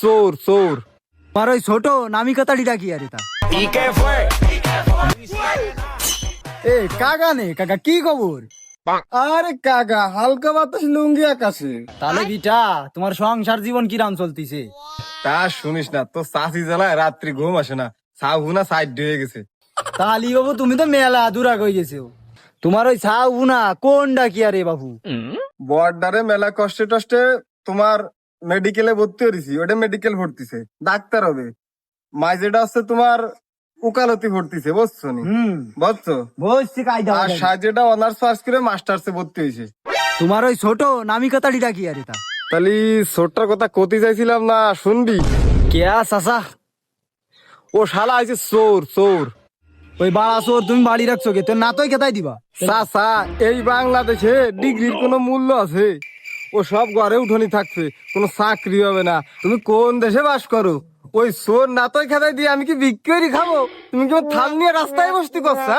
চোর চোর তোমার ওই ছোট নামি কথাটিটা কি আরে তা। এ কাকা নে কাকা কি খবর? আরে কাকা হালকা বাতাস লুঙ্গি আকাশে। তাহলে বিটা তোমার সংসার জীবন কিরাম চলতিছে? তা শুনিস না তো চাষি জ্বালায় রাত্রি ঘুম আসে না সাহুনা সাইড হয়ে গেছে। তালি বাবু তুমি তো মেলা দূরা হয়ে গেছো। তোমার ওই ছাউ না কোনটা কি আরে বাবু? বর্ডারে মেলা কষ্টে টষ্টে তোমার মেডিকেলে ভর্তি হয়েছি ওটা মেডিকেল ভর্তিছে ডাক্তার হবে। মাইজেটা হচ্ছে তোমার উকালতি ভর্তিছে বুঝছ নি? বুঝছ? বসছি কায়দা আর সাজেটা অনার্স পাস করে মাস্টার্সে ভর্তি হয়েছে। তোমার ওই ছোট নামি কথাটিটা কি আরে তা তাহলে ছোটটার কথা কতি চাইছিলাম না শুনবি? কেয়া চাচা? ও শালা আছে চোর চোর। ওই বাড়া চোর তুমি বাড়ি রাখছো কে? তোর নাতই কেতাই দিবা? চাচা এই বাংলাদেশে ডিগ্রির কোনো মূল্য আছে? ও সব ঘরে উঠোনি থাকছে, কোনো চাকরি হবে না। তুমি কোন দেশে বাস করো? ওই সোর নাতই খেতাই দিয়ে আমি কি বিক্রি করে খাব? তুমি কি থাল নিয়ে রাস্তায় বসতি করছা